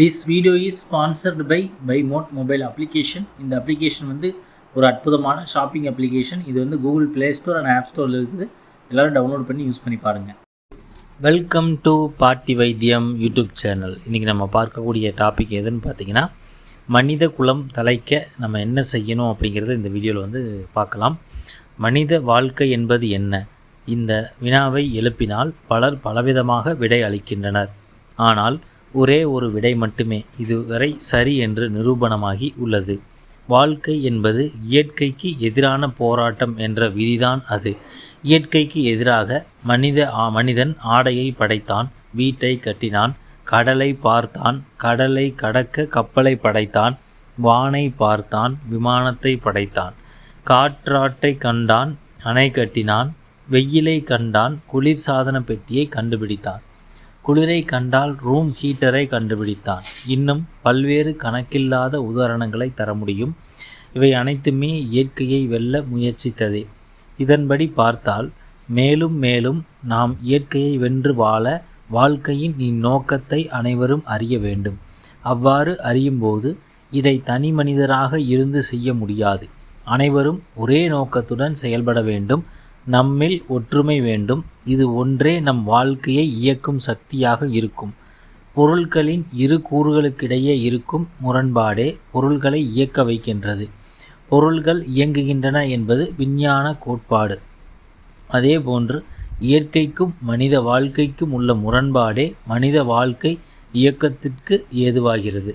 This video is sponsored by by Mod mobile application இந்த application வந்து ஒரு அற்புதமான ஷாப்பிங் அப்ளிகேஷன் இது வந்து Google Play Store and app ஸ்டோரில் இருக்குது. எல்லோரும் டவுன்லோட் பண்ணி யூஸ் பண்ணி பாருங்கள் வெல்கம் டு பாட்டி வைத்தியம் யூடியூப் சேனல் இன்றைக்கி நம்ம பார்க்கக்கூடிய டாபிக் எதுன்னு பார்த்தீங்கன்னா மனித குலம் தலைக்க நம்ம என்ன செய்யணும் அப்படிங்கிறத இந்த வீடியோவில் வந்து பார்க்கலாம். மனித வாழ்க்கை என்பது என்ன? இந்த வினாவை எழுப்பினால் பலர் பலவிதமாக விடை அளிக்கின்றனர். ஆனால் ஒரே ஒரு விடை மட்டுமே. இதுவரை சரி என்று நிரூபணமாகி உள்ளது. வாழ்க்கை என்பது இயற்கைக்கு எதிரான போராட்டம் என்ற விதிதான் அது. இயற்கைக்கு எதிராக மனித மனிதன் ஆடையை படைத்தான் வீட்டை கட்டினான் கடலை பார்த்தான் கடலை கடக்க கப்பலை படைத்தான் வானை பார்த்தான் விமானத்தை படைத்தான். காற்றாற்றை கண்டான் அணை கட்டினான் வெயிலை கண்டான் குளிர்சாதன பெட்டியை கண்டுபிடித்தான். குளிரை கண்டால் ரூம் ஹீட்டரை கண்டுபிடித்தான். இன்னும் பல்வேறு கணக்கில்லாத உதாரணங்களை தர முடியும். இவை அனைத்துமே இயற்கையை வெல்ல முயற்சித்ததே. இதன்படி பார்த்தால் மேலும் மேலும் நாம் இயற்கையை வென்று வாழ வாழ்க்கையின் இந்நோக்கத்தை அனைவரும் அறிய வேண்டும். அவ்வாறு அறியும்போது இதை தனி மனிதராக இருந்து செய்ய முடியாது. அனைவரும் ஒரே நோக்கத்துடன் செயல்பட வேண்டும். நம்மில் ஒற்றுமை வேண்டும். இது ஒன்றே நம் வாழ்க்கையை இயக்கும் சக்தியாக இருக்கும். பொருட்களின் இரு கூறுகளுக்கிடையே இருக்கும் முரண்பாடே பொருள்களை இயக்க வைக்கின்றது. பொருள்கள் இயங்குகின்றன என்பது விஞ்ஞான கோட்பாடு. அதேபோன்று இயற்கைக்கும் மனித வாழ்க்கைக்கும் உள்ள முரண்பாடே மனித வாழ்க்கை இயக்கத்திற்கு ஏதுவாகிறது.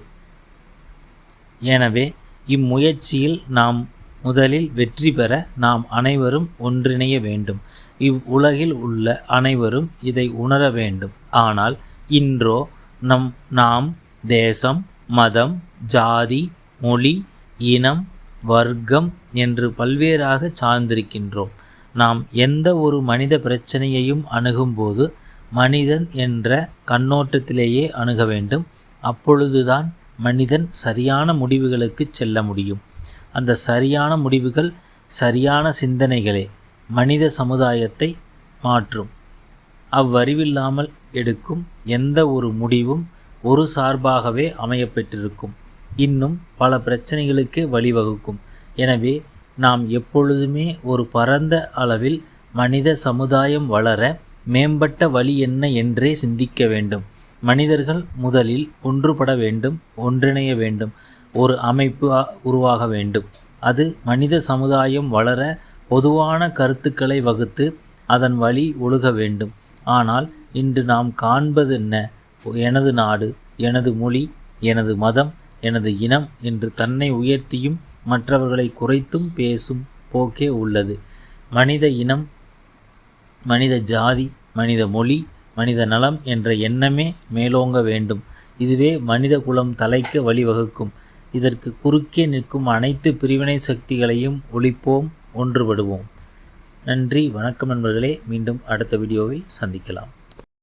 எனவே இம்முயற்சியில் நாம் முதலில் வெற்றி பெற நாம் அனைவரும் ஒன்றிணைய வேண்டும். இவ் உலகில் உள்ள அனைவரும் இதை உணர வேண்டும். ஆனால் இன்றோ நம் நாம் தேசம் மதம் ஜாதி மொழி இனம் வர்க்கம் என்று பல்வேறாக சார்ந்திருக்கின்றோம். நாம் எந்த ஒரு மனித பிரச்சனையையும் அணுகும்போது மனிதன் என்ற கண்ணோட்டத்திலேயே அணுக வேண்டும். அப்பொழுதுதான் மனிதன் சரியான முடிவுகளுக்கு செல்ல முடியும். அந்த சரியான முடிவுகள் சரியான சிந்தனைகளே மனித சமுதாயத்தை மாற்றும். அவ்வறிவில்லாமல் எடுக்கும் எந்த ஒரு முடிவும் ஒரு சார்பாகவே அமையப்பெற்றிருக்கும். இன்னும் பல பிரச்சனைகளுக்கே வழிவகுக்கும். எனவே நாம் எப்பொழுதுமே ஒரு பரந்த அளவில் மனித சமுதாயம் வளர மேம்பட்ட வழி என்ன என்றே சிந்திக்க வேண்டும். மனிதர்கள் முதலில் ஒன்றுபட வேண்டும் ஒன்றிணைய வேண்டும். ஒரு அமைப்பு உருவாக வேண்டும். அது மனித சமுதாயம் வளர பொதுவான கருத்துக்களை வகுத்து அதன் வழி ஒழுக வேண்டும். ஆனால் இன்று நாம் காண்பது என்ன? எனது நாடு எனது மொழி எனது மதம் எனது இனம் என்று தன்னை உயர்த்தியும் மற்றவர்களை குறைத்தும் பேசும் போக்கே உள்ளது. மனித இனம் மனித ஜாதி மனித மொழி மனித நலம் என்ற எண்ணமே மேலோங்க வேண்டும். இதுவே மனித குலம் தலைக்க வழிவகுக்கும். இதற்கு குறுக்கே நிற்கும் அனைத்து பிரிவினை சக்திகளையும் ஒழிப்போம் ஒன்றுபடுவோம். நன்றி வணக்கம் நண்பர்களே. மீண்டும் அடுத்த வீடியோவில் சந்திக்கலாம்.